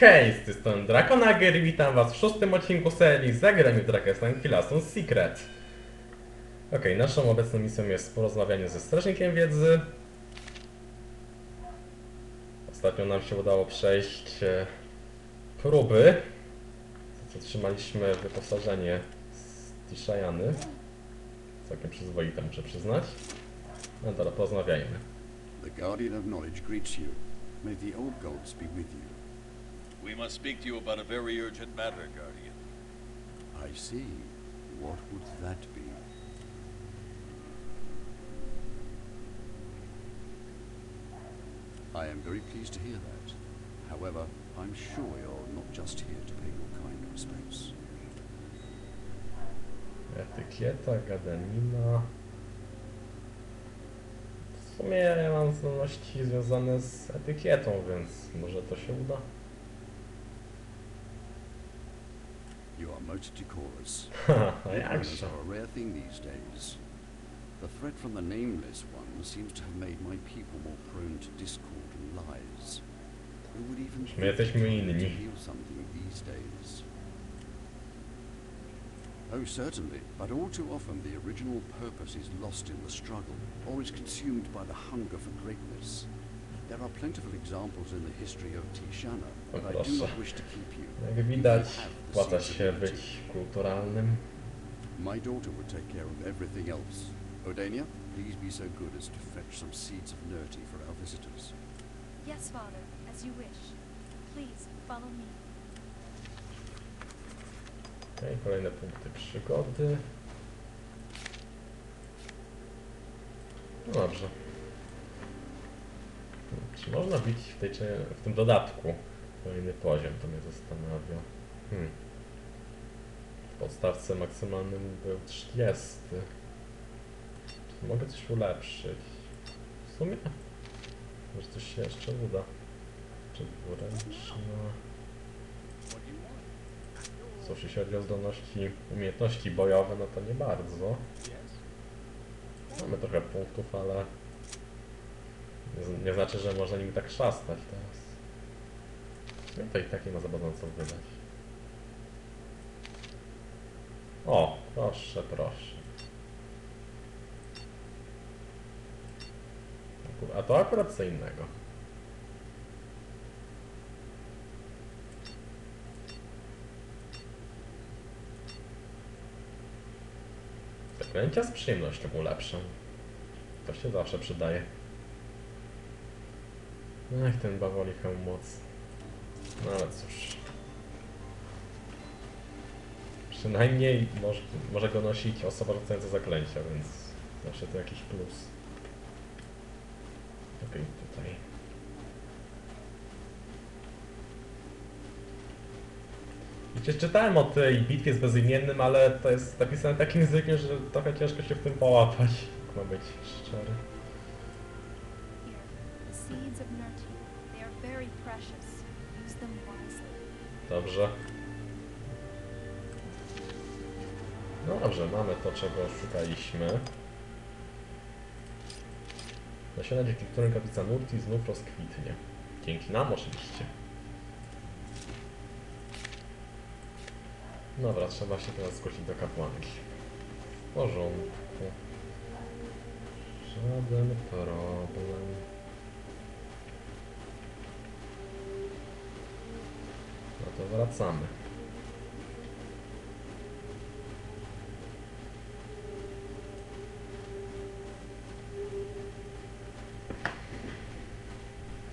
Hej, z tej strony Drakonager witam was w szóstym odcinku serii Zagramy Drakestan Killason Secret. Okej, naszą obecną misją jest porozmawianie ze Strażnikiem Wiedzy. Ostatnio nam się udało przejść e, próby. Zatrzymaliśmy wyposażenie z Tishayany. Całkiem przyzwoite, muszę przyznać. No dobra, porozmawiajmy. The Guardian of Knowledge greets you. May the old gods be with you. We must speak to you about a very urgent matter, Guardian. I see. What would that be? I am very pleased to hear that. However, I'm sure you're not just here to pay your kind respects. Etykieta, gadanina. W sumie ja mam zdolności związane z etykietą, więc może to się uda. Most decorous. A are a rare thing these days. The threat from the Nameless One seems to have made my people more prone to discord and lies. Who would even My jesteśmy to inni. heal something these days? Oh, certainly, but all too often the original purpose is lost in the struggle, or is consumed by the hunger for greatness. There are plentiful examples in the history of Tishana, do proszę. Jak widać, You have the płaca seeds of się być kulturalnym. My daughter would take care of everything else. Odania, please be so good as to fetch some seeds of Nerti for our visitors. Yes, Father, as you wish. Please, follow me. Okej, kolejne punkty przygody. No dobrze. Czy można bić w, tej, w tym dodatku kolejny poziom? To mnie zastanawia. Hmm. W podstawce maksymalnym był 30. Czy mogę coś ulepszyć? W sumie? Może coś się jeszcze uda. Czy dwuręczna? Cóż, jeśli chodzi o zdolności, umiejętności bojowe, no to nie bardzo. Mamy trochę punktów, ale nie, nie znaczy, że można nimi tak szastać teraz. No to i tak nie ma za bardzo co wydać. O, proszę, proszę. Aku- A to akurat co innego. Zaklęcia z przyjemnością ulepszam. To się zawsze przydaje. Ech, ten bawoli hełm moc. No ale cóż. Przynajmniej może, może go nosić osoba rzucająca zaklęcia, więc zawsze to jakiś plus. Okej, tutaj. Przecież czytałem o tej bitwie z bezimiennym, ale to jest napisane takim językiem, że trochę ciężko się w tym połapać. Jak ma być szczery. Here, the seeds of Nerti. They are very precious. Dobrze. No dobrze, mamy to, czego szukaliśmy. Nasiona, dzięki którym kaplica Nurti znów rozkwitnie. Dzięki nam oczywiście. Dobra, trzeba się teraz zgłosić do kapłanki. W porządku. Żaden problem. To wracamy.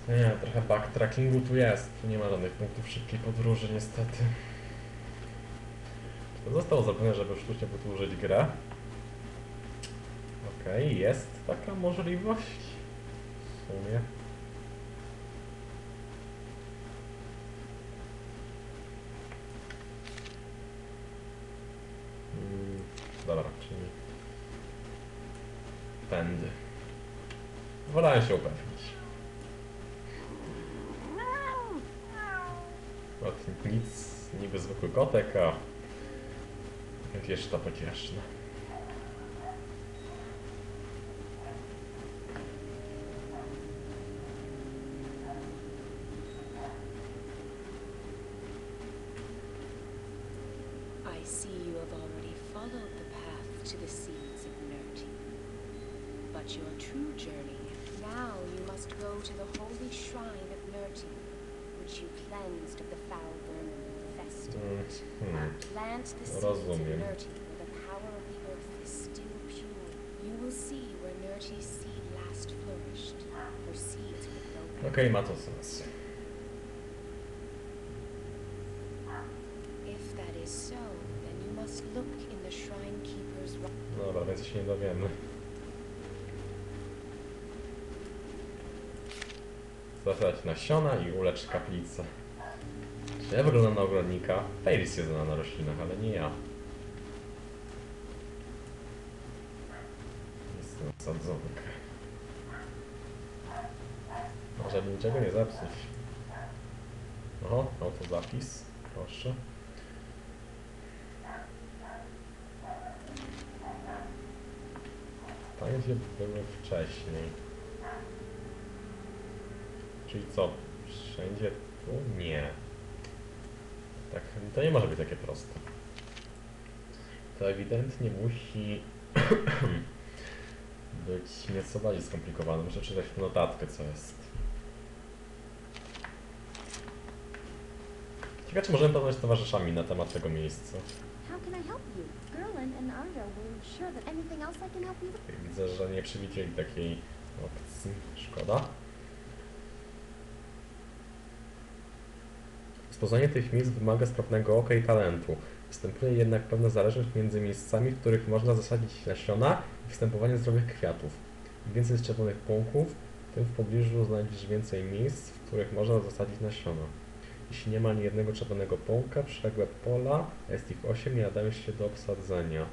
Nie, trochę backtrackingu tu jest. Tu nie ma żadnych punktów szybkiej podróży niestety. To zostało zrobione, żeby sztucznie wydłużyć grę? Okej, jest taka możliwość. W sumie. Mm, dobra, czyli pędy. Wolałem się upewnić. Ot, nic, niby zwykły kotek, a jakieś to pocieszne. I see you have already followed the path to the seeds of Nerti. But your true journey, now you must go to the holy shrine of Nerti, which you cleansed of the foul vermin infested it. Mhm. Plant the seeds of Rozumiem. Nerti where the power of the earth is still pure. You will see where Nerti's seed last flourished. Her seeds will grow Okej, ma to sens. If that is so, then you must look in the Shrine Keeper's ro- Dobra, więcej się nie dowiemy. Zasadać nasiona i ulecz kaplicę. Ja wyglądam na ogrodnika? Fairies jest na roślinach, ale nie ja. Jestem sadzonkę. Może niczego nie zepsuć. Oho, autozapis. Proszę. Tam gdzie były wcześniej. Czyli co? Wszędzie tu? Nie. Tak, to nie może być takie proste. To ewidentnie musi być nieco bardziej skomplikowane. Muszę czytać notatkę, co jest. Ciekawe, czy możemy poznać towarzyszami na temat tego miejsca. Widzę, że nie przewidzieli takiej opcji. Szkoda. Rozpoznanie tych miejsc wymaga sprawnego oka i talentu. Występuje jednak pewna zależność między miejscami, w których można zasadzić nasiona i występowanie zdrowych kwiatów. Im więcej jest czerwonych pąków, tym w pobliżu znajdziesz więcej miejsc, w których można zasadzić nasiona. Jeśli nie ma ani jednego czerwonego pąka, przyległe pola, jest ich 8, nie nadają się do obsadzenia.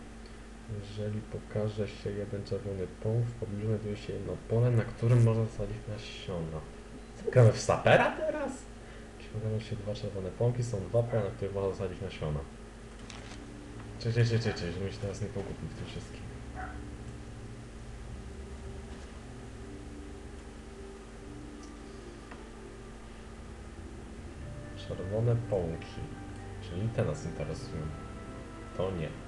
Jeżeli pokaże się jeden czerwony pąk, w pobliżu znajduje się jedno pole, na którym można zasadzić nasiona. Gramy w sapera teraz? Pokażą się dwa czerwone pąki, są dwa pola, na których można zasadzić nasiona. Cześć, cześć, cześć, cześć, żebym się teraz nie pogubił w tym wszystkim. Czerwone pąki, czyli te nas interesują. To nie.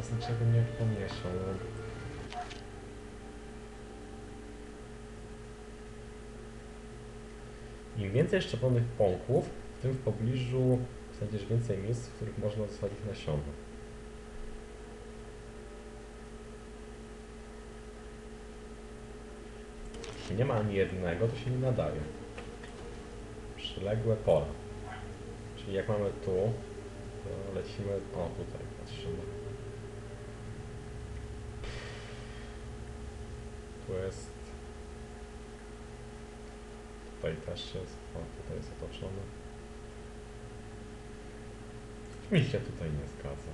Teraz niczego nie pomieszał. Im więcej jest czerwonych pąków, tym w pobliżu znajdziesz więcej miejsc, w których można zasadzić nasiona. Jeśli nie ma ani jednego, to się nie nadaje. Przyległe pola. Czyli jak mamy tu, to lecimy, o tutaj patrzymy. Tu jest, tutaj też jest, o tutaj jest otoczone. Mi się tutaj nie zgadza.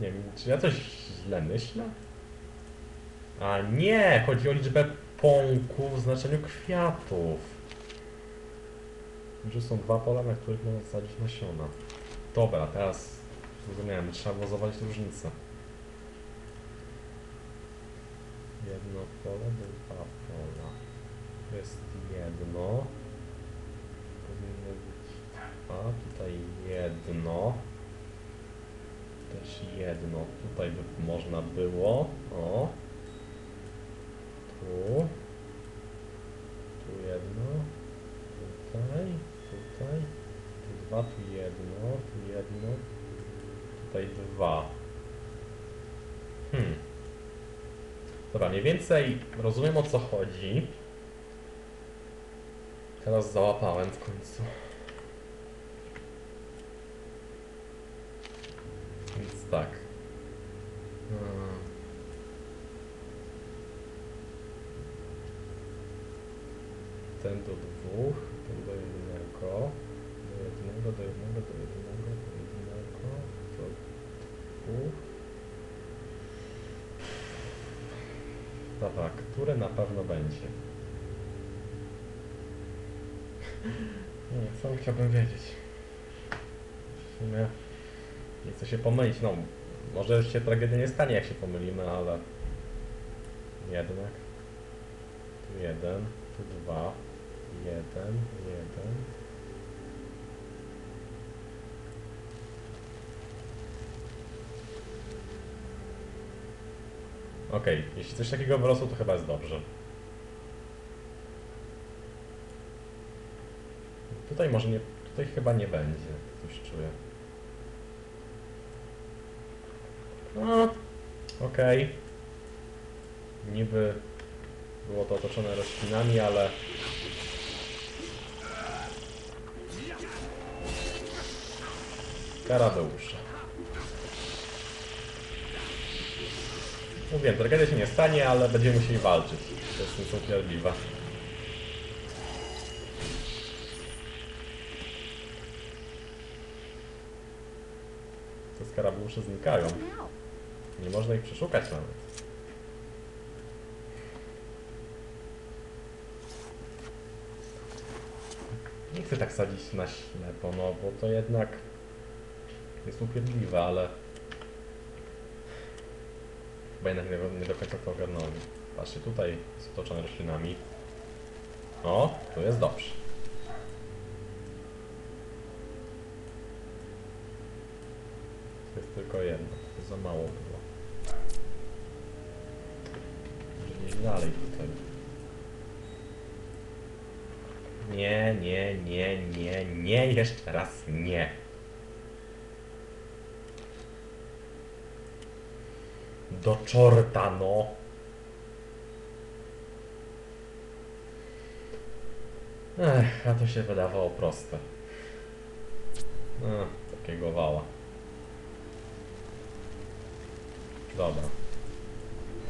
Nie wiem, czy ja coś źle myślę? A nie! Chodzi o liczbę pąków w znaczeniu kwiatów. Że są dwa pola, na których można zasadzić nasiona. Dobra, teraz zrozumiałem, trzeba było zobaczyć różnicę. Jedno pole, dwa pola. Jest jedno. Powinno być dwa, tutaj jedno. Też jedno. Tutaj by można było. O. Tu. Tu jedno. Tutaj. Tutaj. Tu dwa, tu jedno. Tu jedno. Tutaj dwa. Hmm. Dobra, mniej więcej rozumiem o co chodzi. Teraz załapałem w końcu. Więc tak. Hmm. Ten do dwóch, ten do jednego, do jednego, do jednego, do jednego, do jednego, do dwóch. Dobra, które na pewno będzie? Nie, co chciałbym wiedzieć? W sumie Nie chcę się pomylić, no może się tragedia nie stanie jak się pomylimy, ale jednak tu jeden, tu dwa, jeden, jeden. Okej, jeśli coś takiego wyrosło, to chyba jest dobrze. Tutaj może nie, tutaj chyba nie będzie, coś czuję. No, okej. Niby było to otoczone roślinami, ale... Karabeusze. Mówiłem, tragedia się nie stanie, ale będziemy musieli walczyć. To jest niecierpliwe. Te skarabeusze znikają. Nie można ich przeszukać nawet. Nie chcę tak sadzić na ślepo, no bo to jednak jest upierdliwe, ale chyba jednak nie, nie do końca to ogarnąłem. Patrzcie, tutaj jest otoczone roślinami. O, tu jest dobrze. To jest tylko jedno, za mało było. Może gdzieś dalej tutaj. Nie, nie, nie, nie, nie, jeszcze raz nie. Do czorta, no. Ech, a to się wydawało proste. A, takiego wała. Dobra.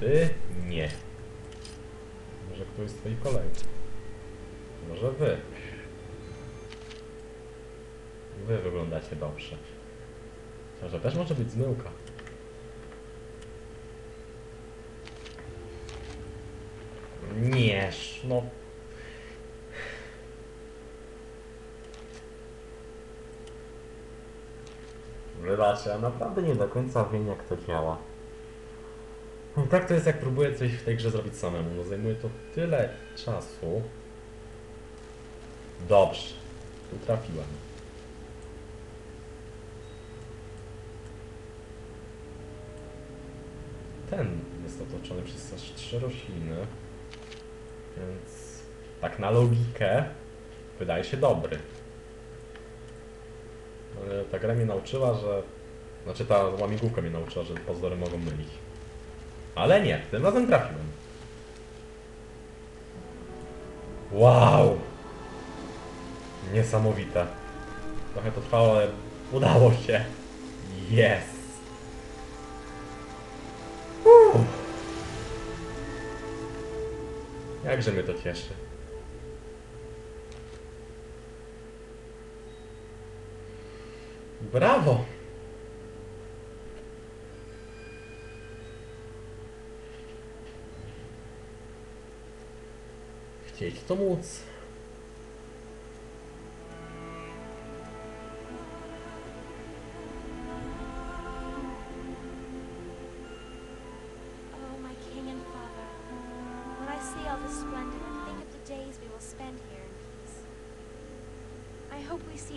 Ty nie. Może któryś z twoich kolegów. Może wy. Wy wyglądacie dobrze. Chociaż też może być zmyłka. Nież, no. Wybaczcie, ja naprawdę nie do końca wiem jak to działa. No tak to jest jak próbuję coś w tej grze zrobić samemu. No zajmuje to tyle czasu. Dobrze. Tu trafiłem. Ten jest otoczony przez aż trzy rośliny. Więc tak na logikę wydaje się dobry. Ale ta gra mnie nauczyła, że... Znaczy ta łamigłówka mnie nauczyła, że pozory mogą mylić. Ale nie, tym razem trafiłem. Wow! Niesamowite. Trochę to trwało, ale udało się. Jest! Jakże mnie to cieszy. Brawo!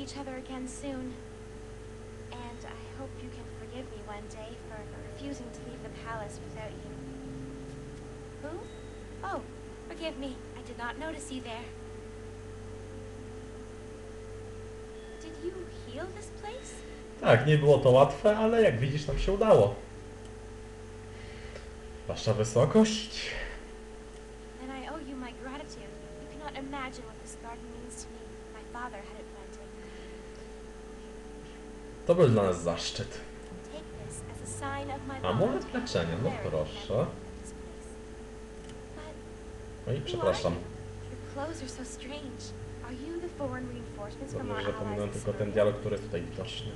Each other again soon. And I hope you can forgive me one day for refusing to leave the palace without you. Who? Oh, forgive me. Did not notice you there. Did you heal this place? Tak, nie było to łatwe, ale jak widzisz, nam się udało. Wasza wysokość. I owe you my gratitude. You cannot imagine what this garden means to me. My father had it planted. To był dla nas zaszczyt. Amulet leczenia, no proszę. Reinforcements from Dobrze, our że allies pominąłem in tylko ten Skyria? dialog, który jest tutaj widoczny.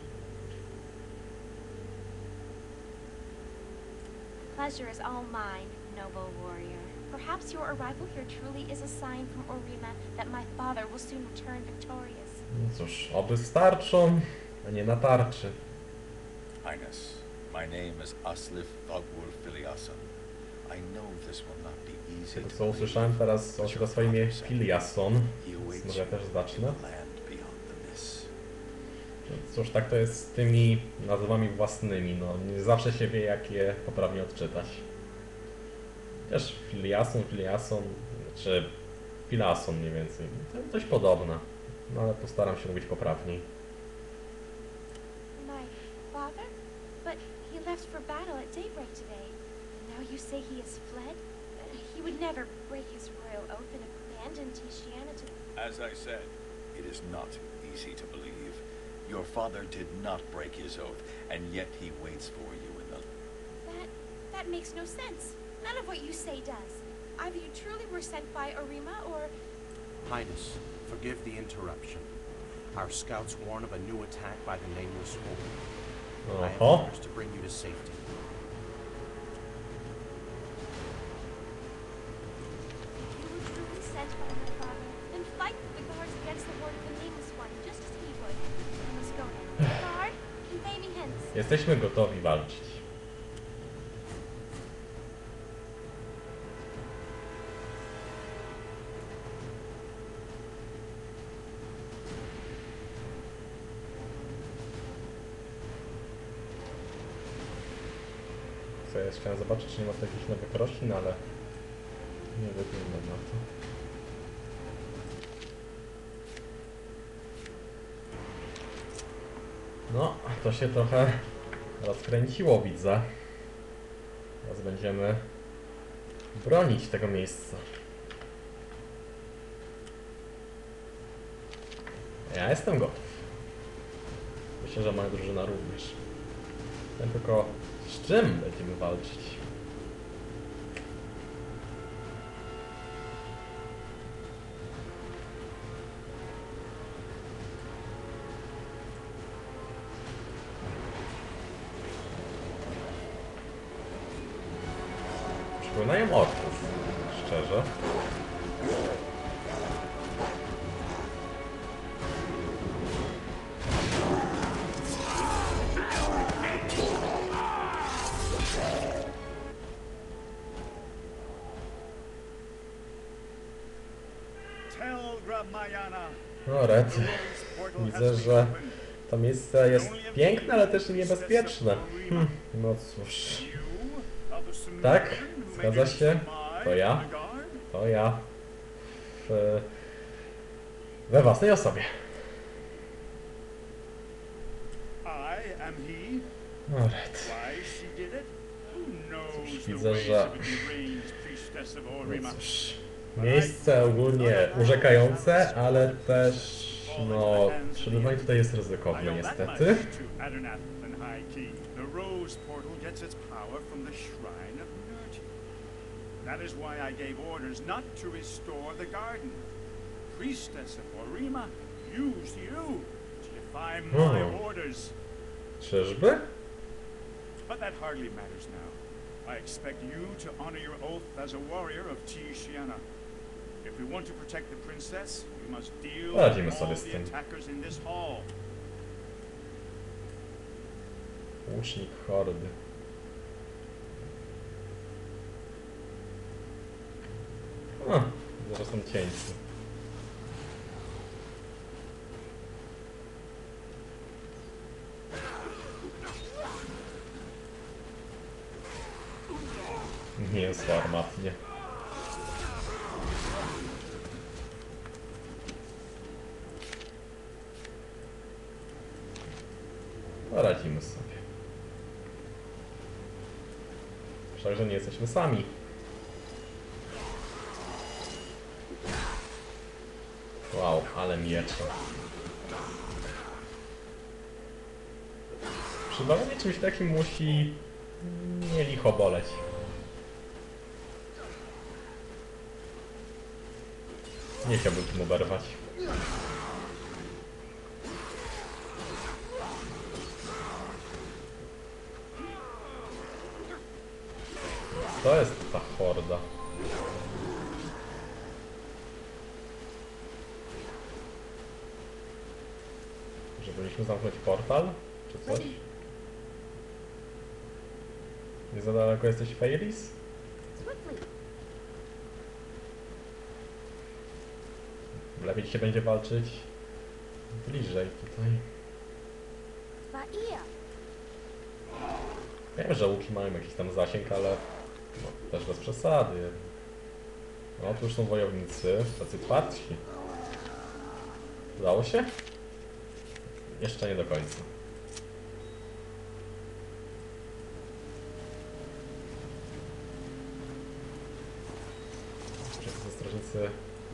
Pleasure is all mine, noble warrior. Perhaps your arrival here truly is a sign from Orima that my father will soon return victorious. No cóż, oby starczą, a nie na tarczy. Highness, my name is Aslif Thogwul Filiason. I know this will not be Co usłyszałem, teraz się na imię Filiason. He Więc może ja też zacznę. mist. Cóż, tak to jest z tymi nazwami własnymi, no nie zawsze się wie jak je poprawnie odczytać. Też Filiason, Filiason, czy Filason mniej więcej, to dość podobne, no ale postaram się mówić poprawniej. But he left for battle at daybreak today. Now you say he has fled? Uh, He would never break his royal oath and abandon Tishiana to... As I said, it is not easy to believe. Your father did not break his oath, and yet he waits for you in the... That... that makes no sense. None of what you say does. Either you truly were sent by Orima, or... Highness, forgive the interruption. Our scouts warn of a new attack by the Nameless Horde. I have Oho, orders to bring you to safety. Gotowi walczyć. Co ja chciałem zobaczyć, czy nie ma tu jakichś nowych roślin, ale nie wygląda na to. No, to się trochę rozkręciło, widzę. Teraz będziemy bronić tego miejsca. Ja jestem gotów. Myślę, że moja drużyna również. Tylko, z czym będziemy walczyć. To miejsce jest piękne, ale też niebezpieczne. Hm, no cóż, Tak, zgadza się. To ja. to ja w, we własnej osobie. Knows Cóż, widzę, że-? No cóż, miejsce ogólnie urzekające, ale też, no, przebywanie tutaj jest ryzykowne niestety. That is why I gave orders not to restore the garden. Priestess of Orima used you to defy my orders. Czyżby? But that hardly matters now. I expect you to honor your oath as a warrior of Tishiana. We want to protect the princess, we must deal Poradzimy with sobie all z the tym. attackers in this hall. Łucznik hordy. Widzę, że są cieńcy. Nie jest armatnie. Wszakże nie jesteśmy sami. Wow, ale miecze. Przywalenie czymś takim musi nie licho boleć. Nie chciałbym tym oberwać. To jest ta horda. Że powinniśmy zamknąć portal? Czy coś? Nie za daleko jesteś, Fairies? Lepiej się będzie walczyć bliżej tutaj. Wiem, że łuki mają jakiś tam zasięg, ale no, też bez przesady. No, tu już są wojownicy, tacy twardsi. Udało się? Jeszcze nie do końca. Wszyscy strażnicy,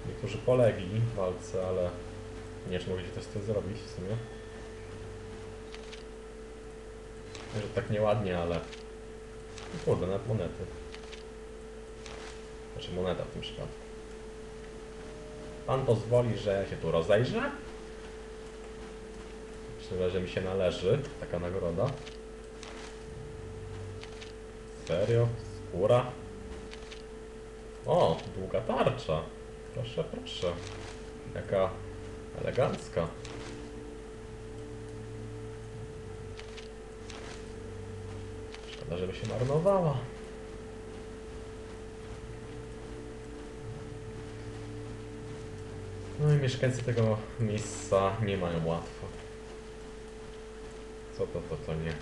niektórzy polegli w walce, ale nie wiem, mogliście coś z tym zrobić w sumie. Może tak nieładnie, ale... Kurde, nawet monety. Znaczy moneta w tym przypadku. Pan pozwoli, że się tu rozejrzę? Myślę, że mi się należy taka nagroda. Serio? Skóra? O, długa tarcza. Proszę, proszę. Jaka elegancka. Szkoda, żeby się marnowała. Mieszkańcy tego miejsca nie mają łatwo. Co to, to, to nie.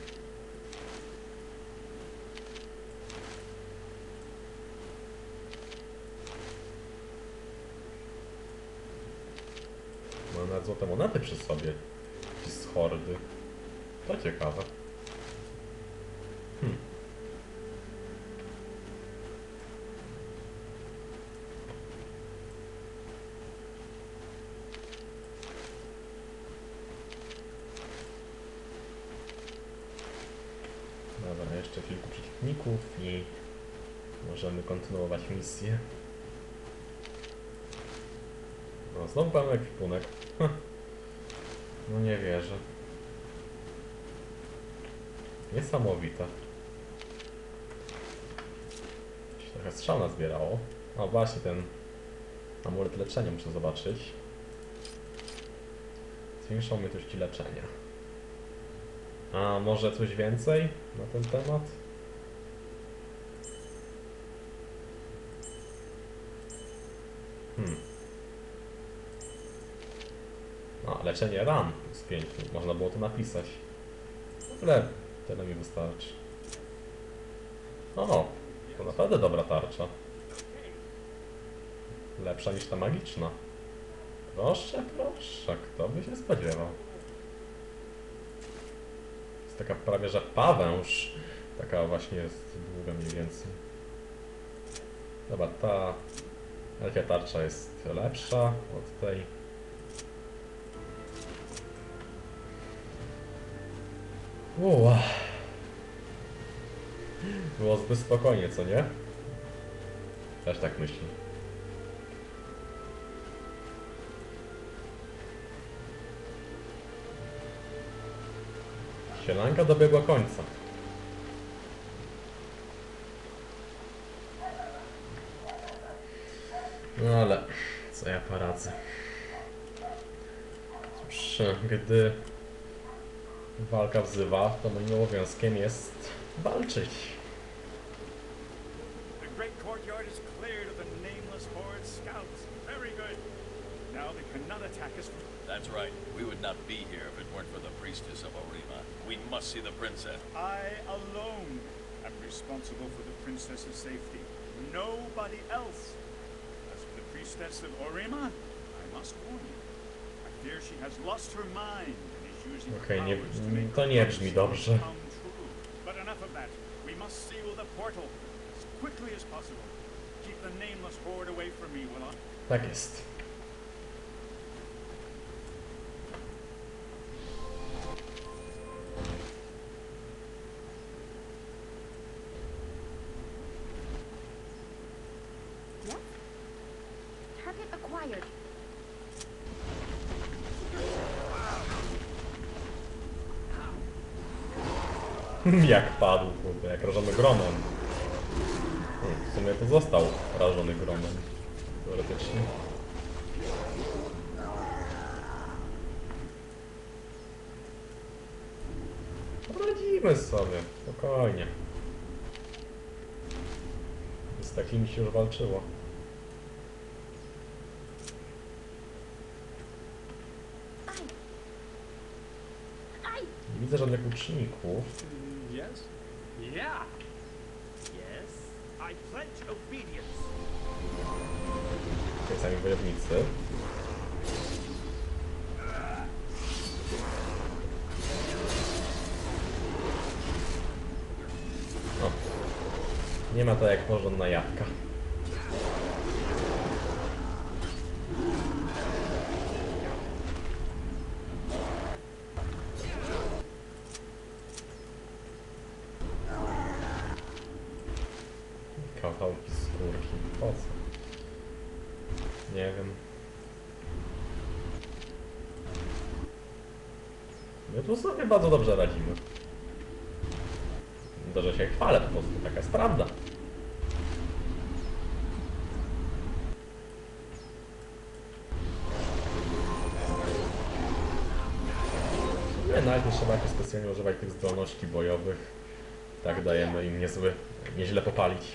Ma nawet złote monety przy sobie. Z hordy. To ciekawe. Hmm. Dobra, jeszcze kilku przeciwników i możemy kontynuować misję. No, znowu pełny ekwipunek. No nie wierzę. Niesamowite. Się trochę strzał nazbierało. O właśnie ten amulet leczenia muszę zobaczyć. Zwiększa umiejętności leczenia. A może coś więcej na ten temat? Hmm. A, leczenie ran jest piękne. Można było to napisać. Ogóle tyle mi wystarczy. O, to naprawdę dobra tarcza. Lepsza niż ta magiczna. Proszę, proszę, kto by się spodziewał. Jest taka prawie, że pawęż. Taka właśnie jest długa mniej więcej. Dobra, ta elfia tarcza jest lepsza od tej. Uła. Było zbyt spokojnie, co nie? Też tak myślę. Sielanka dobiegła końca. No ale co ja poradzę. Cóż, gdy walka wzywa, to moim obowiązkiem jest walczyć. The great courtyard is cleared of the nameless horde scouts. Very good. Now they cannot attack us from That's right. We would not be here if it weren't for the priestess of Orima. We must see the princess. I alone am responsible for the princess's safety. Nobody else. As for the priestess of Orima, I must warn you. I fear she has lost her mind and is using her Okej, nie- powers to make to nie brzmi dobrze. come true. But enough of that. We must seal the portal as quickly as possible. Keep the nameless horde away from me, will I? Tak jest. Acquired. jak padł, kurde, jak rażony gromem. W sumie to został rażony gromem. Teoretycznie. Poradzimy sobie, spokojnie. Z takimi się już walczyło. Nie widzę żadnych łuczników. Yes? Yeah. Yes. I pledge obedience. Tutaj sami wojownicy. O. Nie ma to jak porządna jabłka. Kawałki skórki. Po co? Nie wiem. My tu sobie bardzo dobrze radzimy. To, się chwalę po prostu, taka jest prawda. Nie, nawet nie trzeba jakoś specjalnie używać tych zdolności bojowych. Tak dajemy im niezły, nieźle popalić.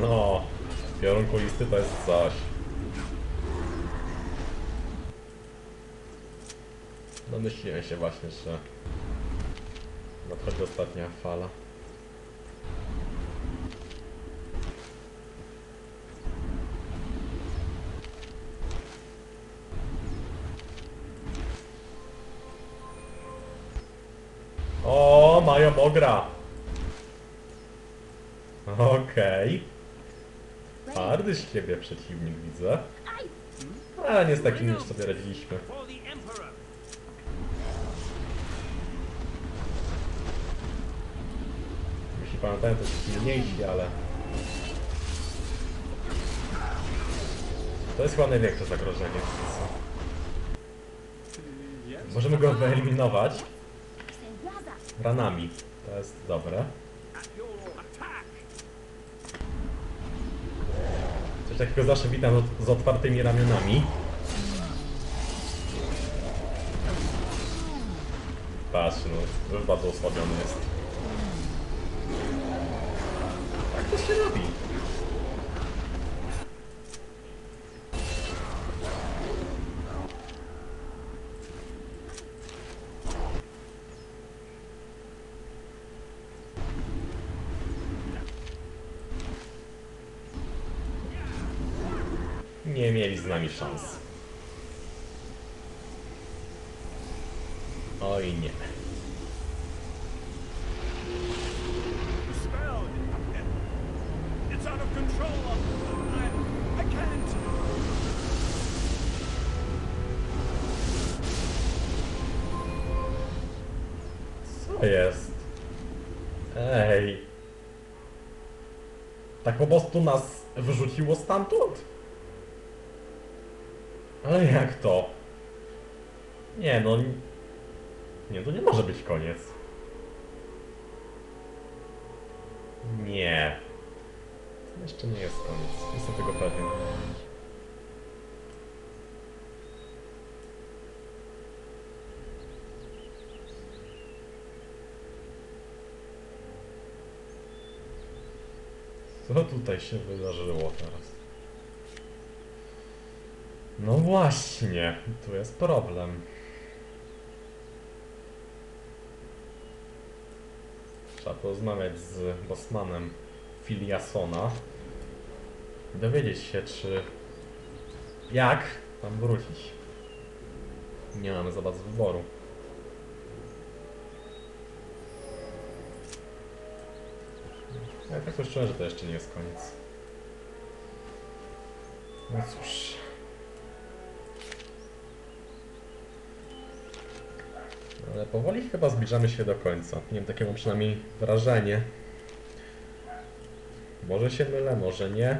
No, piorunkulisty to jest coś. Domyśliłem się właśnie, że nadchodzi ostatnia fala. O, mają ogra! Okej. Ciebie przeciwnik widzę. Ale nie z takim już sobie radziliśmy. Jeśli pamiętają, to jest mniejsi, ale... To jest chyba największe zagrożenie. Możemy go wyeliminować ranami. To jest dobre. At your attack. Coś takiego zawsze witam z- otwartymi ramionami. Patrz, no, już bardzo osłabiony jest. Tak to się robi. Nie mieli z nami szans. Oj nie. Co jest? Ej. Tak po prostu nas wyrzuciło stamtąd? Ale jak to? Nie no... Nie, to nie może być koniec. Nie. To jeszcze nie jest koniec. Jestem tego pewien. Co tutaj się wydarzyło teraz? No właśnie, tu jest problem. Trzeba porozmawiać z Bosmanem Filiasona. Dowiedzieć się, czy... Jak tam wrócić. Nie mamy za bardzo wyboru. Ja tak czułem, że to jeszcze nie jest koniec. No cóż. Powoli chyba zbliżamy się do końca. Nie wiem, takie mam przynajmniej wrażenie. Może się mylę, może nie.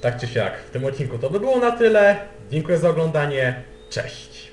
Tak czy siak, w tym odcinku to by było na tyle. Dziękuję za oglądanie. Cześć!